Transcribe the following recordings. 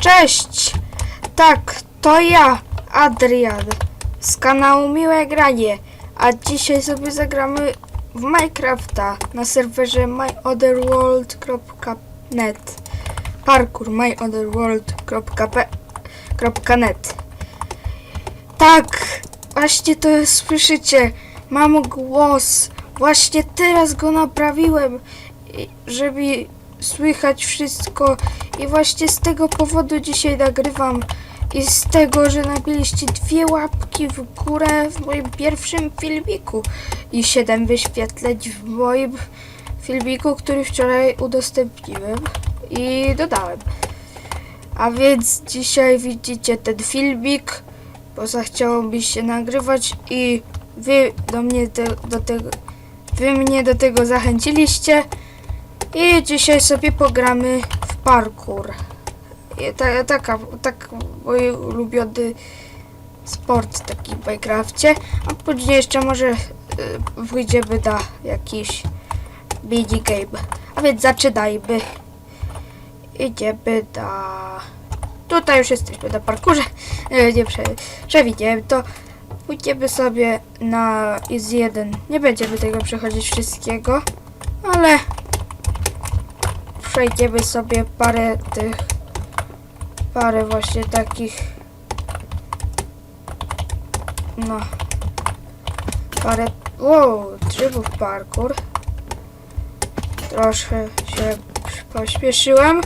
Cześć! Tak, to ja, Adrian, z kanału Miłe Granie, a dzisiaj sobie zagramy w Minecrafta na serwerze myotherworld.net parkour myotherworld.net Tak, właśnie to słyszycie, mam głos, właśnie teraz go naprawiłem, żeby słychać wszystko i właśnie z tego powodu dzisiaj nagrywam i z tego, że nabiliście dwie łapki w górę w moim pierwszym filmiku i 7 wyświetleń w moim filmiku, który wczoraj udostępniłem i dodałem. A więc dzisiaj widzicie ten filmik, bo zachciało mi się nagrywać i wy do mnie te, do tego, wy mnie do tego zachęciliście. I dzisiaj sobie pogramy w parkour. I ta, taka, tak mój ulubiony sport taki w Minecrafcie. A później jeszcze może y, wyjdziemy na jakiś minigame. A więc zaczynajmy. Idziemy na... Tutaj już jesteśmy na parkurze. E, Nie prze, przewidziałem to. Pójdziemy sobie na is 1. Nie będziemy tego przechodzić wszystkiego, ale przejdziemy sobie parę tych, parę właśnie takich, no, parę, wow, trybów parkour. Troszkę się pośpieszyłem.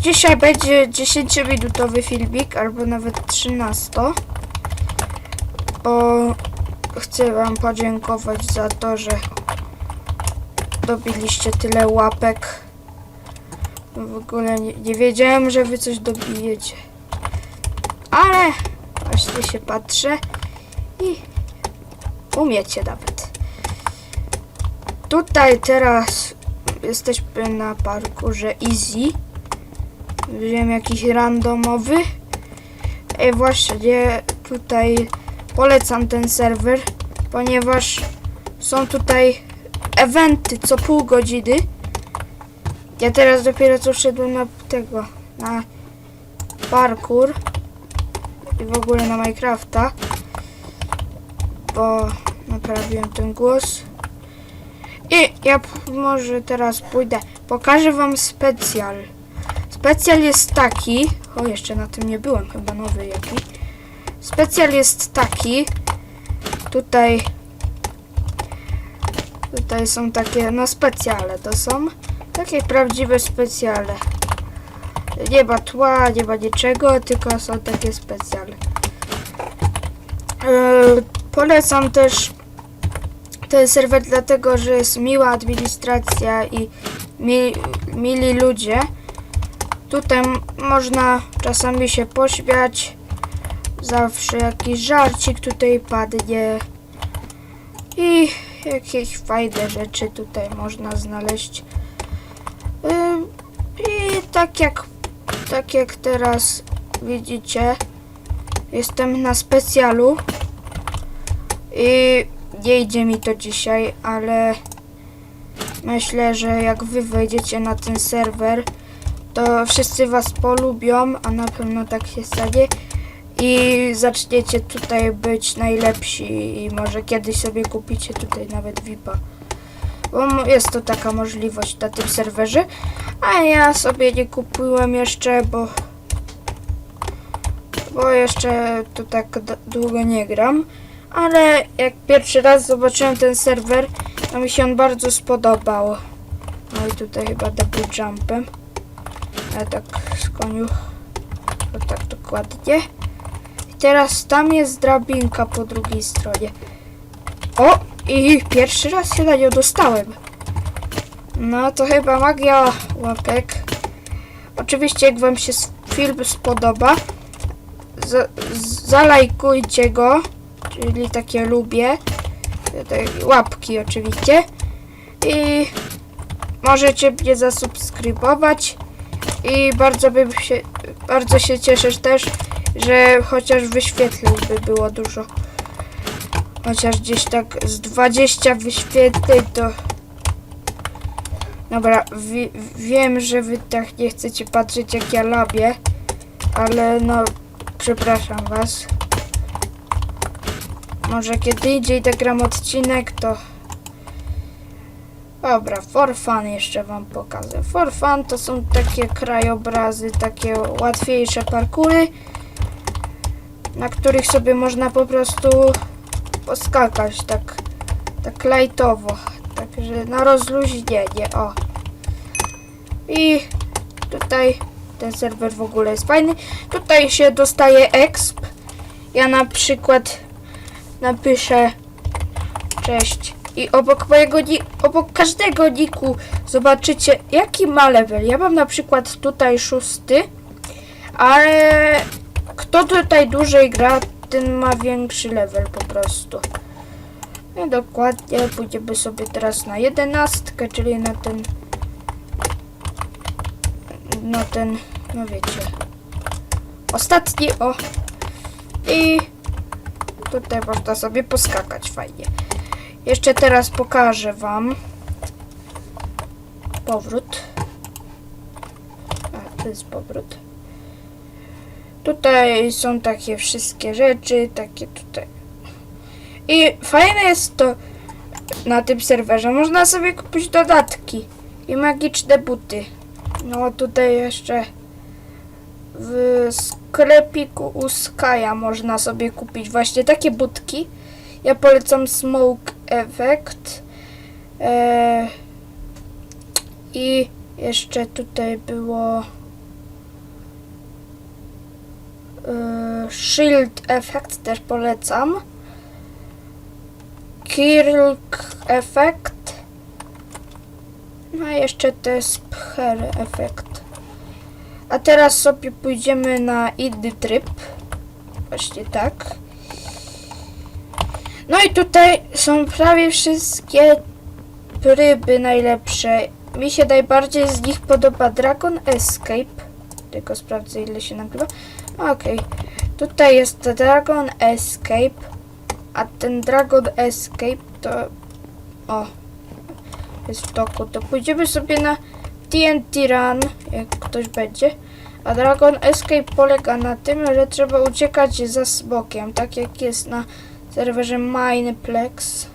Dzisiaj będzie 10-minutowy filmik, albo nawet 13, bo chcę wam podziękować za to, że dobiliście tyle łapek. W ogóle nie, nie wiedziałem, że wy coś dobijecie. Ale właśnie się patrzę i umiecie nawet. Tutaj teraz jesteśmy na parkurze Easy. Wziąłem jakiś randomowy. Ej, właśnie tutaj polecam ten serwer, ponieważ są tutaj eventy co pół godziny. Ja teraz dopiero co wszedłem na tego, na parkour i w ogóle na Minecrafta, bo naprawiłem ten głos. I ja może teraz pójdę, pokażę wam specjal. Specjal jest taki, o jeszcze na tym nie byłem, chyba nowy jaki. Specjal jest taki, tutaj Tutaj są takie, no specjale to są. Takie prawdziwe specjale. Nie ma tła, nie ma niczego, tylko są takie specjale. Eee, polecam też ten serwer dlatego, że jest miła administracja i mi, mili ludzie. Tutaj można czasami się pośmiać. Zawsze jakiś żarcik tutaj padnie. I jakieś fajne rzeczy tutaj można znaleźć. I tak jak, tak jak teraz widzicie, jestem na specjalu i nie idzie mi to dzisiaj, ale myślę, że jak wy wejdziecie na ten serwer, to wszyscy was polubią, a na pewno tak się stanie i zaczniecie tutaj być najlepsi i może kiedyś sobie kupicie tutaj nawet VIPa. Bo jest to taka możliwość na tym serwerze, a ja sobie nie kupiłem jeszcze, bo bo jeszcze tu tak długo nie gram, ale jak pierwszy raz zobaczyłem ten serwer, to mi się on bardzo spodobał. No i tutaj chyba double jumpem. Ale tak z koniu. Tak dokładnie. Teraz tam jest drabinka po drugiej stronie. O! I pierwszy raz się na nią dostałem. No to chyba magia łapek. Oczywiście jak wam się film spodoba, za, zalajkujcie go, czyli takie lubię. Łapki oczywiście. I możecie mnie zasubskrybować. I bardzo bym się, bardzo się cieszę też, że chociaż wyświetleń by było dużo. Chociaż gdzieś tak z 20 wyświetleń to Dobra, wi- wiem, że wy tak nie chcecie patrzeć jak ja labię, ale no, przepraszam was. Może kiedy indziej nagram odcinek, to... Dobra, for fun jeszcze wam pokażę. For fun to są takie krajobrazy, takie łatwiejsze parkury, na których sobie można po prostu poskakać tak, tak lajtowo. Także na rozluźnienie, o. I tutaj ten serwer w ogóle jest fajny. Tutaj się dostaje exp. Ja na przykład napiszę cześć i obok mojego obok każdego niku zobaczycie jaki ma level. Ja mam na przykład tutaj szósty, ale kto tutaj dłużej gra, ten ma większy level po prostu. No dokładnie pójdziemy sobie teraz na jedenastkę, czyli na ten na ten, no wiecie ostatni, o i tutaj można sobie poskakać fajnie. Jeszcze teraz pokażę wam powrót. A, to jest powrót. Tutaj są takie wszystkie rzeczy, takie tutaj. I fajne jest to na tym serwerze. Można sobie kupić dodatki i magiczne buty. No tutaj jeszcze w sklepiku u Skaja można sobie kupić właśnie takie budki. Ja polecam Smoke Effect. E, I jeszcze tutaj było Shield Effect też polecam. Kirk Effect. No i jeszcze to jest Pcher Effect. A teraz sobie pójdziemy na inny tryb. Właśnie tak. No i tutaj są prawie wszystkie ryby najlepsze. Mi się najbardziej z nich podoba Dragon Escape. Tylko sprawdzę ile się nagrywa. Okej. Tutaj jest Dragon Escape. A ten Dragon Escape to... O. Jest w toku. To pójdziemy sobie na TNT Run, jak ktoś będzie. A Dragon Escape polega na tym, że trzeba uciekać za smokiem, tak jak jest na serwerze Mineplex.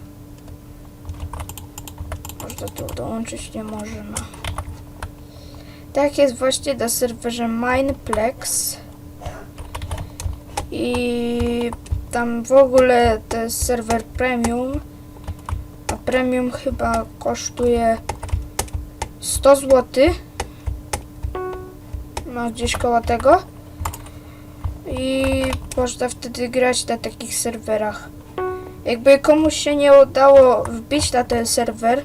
Można tu dołączyć, nie można. Tak jest właśnie na serwerze Mineplex. I tam w ogóle to jest serwer premium. A premium chyba kosztuje 100 zł. No gdzieś koło tego. I można wtedy grać na takich serwerach. Jakby komuś się nie udało wbić na ten serwer,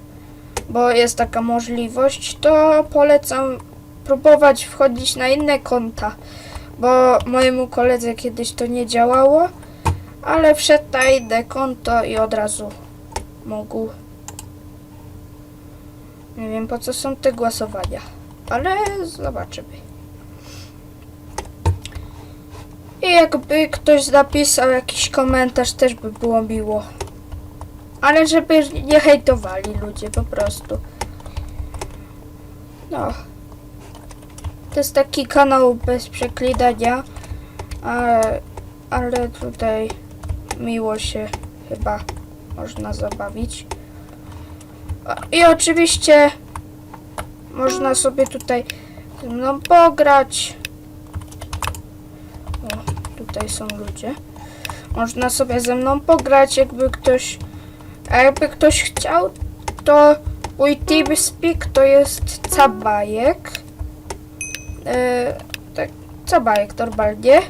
bo jest taka możliwość, to polecam próbować wchodzić na inne konta. Bo mojemu koledze kiedyś to nie działało, ale wszedł na inne konto i od razu mógł. Nie wiem po co są te głosowania, ale zobaczymy. I jakby ktoś napisał jakiś komentarz, też by było miło. Ale żeby nie hejtowali ludzie po prostu. No. To jest taki kanał bez przeklinania, ale, ale tutaj miło się chyba można zabawić. I oczywiście można sobie tutaj ze mną pograć. O, tutaj są ludzie. Można sobie ze mną pograć, jakby ktoś. A jakby ktoś chciał, to mój TeamSpeak to jest Cabajek. E, tak, Cabajek normalnie.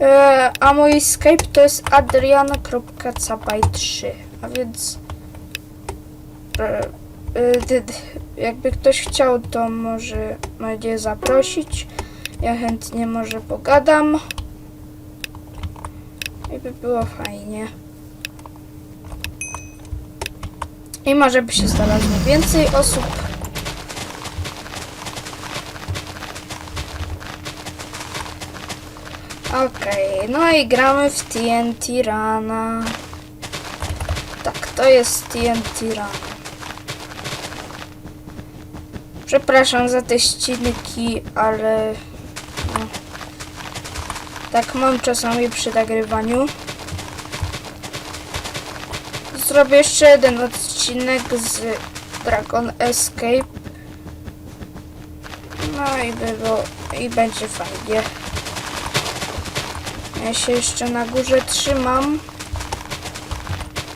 E, a mój Skype to jest adriana.cabaj3. A więc e, jakby ktoś chciał, to może mnie zaprosić. Ja chętnie może pogadam. I by było fajnie. I może by się znalazło więcej osób. Okej, no i gramy w TNT Rana. Tak, to jest TNT Run. Przepraszam za te ścinki, ale no, tak mam czasami przy nagrywaniu. Zrobię jeszcze jeden odcinek z Dragon Escape. No i było, i będzie fajnie. Ja się jeszcze na górze trzymam.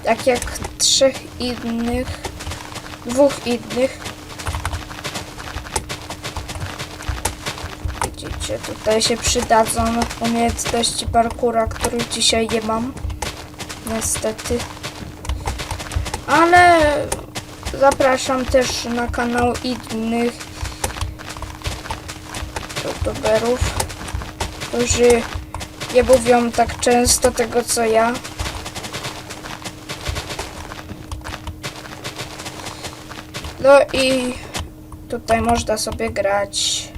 Tak jak trzech innych. Dwóch innych. Widzicie, tutaj się przydadzą umiejętności parkura, których dzisiaj nie mam. Niestety. Ale zapraszam też na kanał innych youtuberów, którzy nie mówią tak często tego co ja. No i tutaj można sobie grać.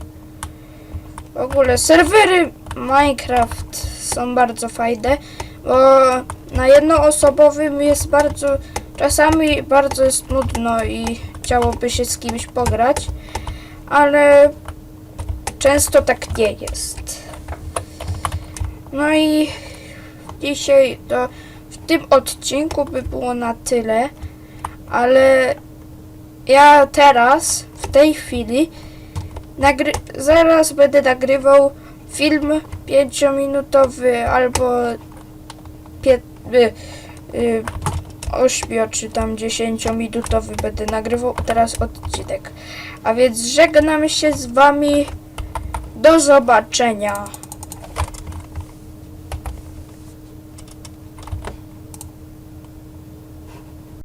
W ogóle serwery Minecraft są bardzo fajne, bo na jednoosobowym jest bardzo, czasami bardzo jest nudno i chciałoby się z kimś pograć, ale często tak nie jest. No i dzisiaj to w tym odcinku by było na tyle, ale ja teraz, w tej chwili, zaraz będę nagrywał film 5-minutowy albo 5, y, y, 8 czy tam 10 minutowy będę nagrywał teraz odcinek. A więc żegnam się z wami. Do zobaczenia.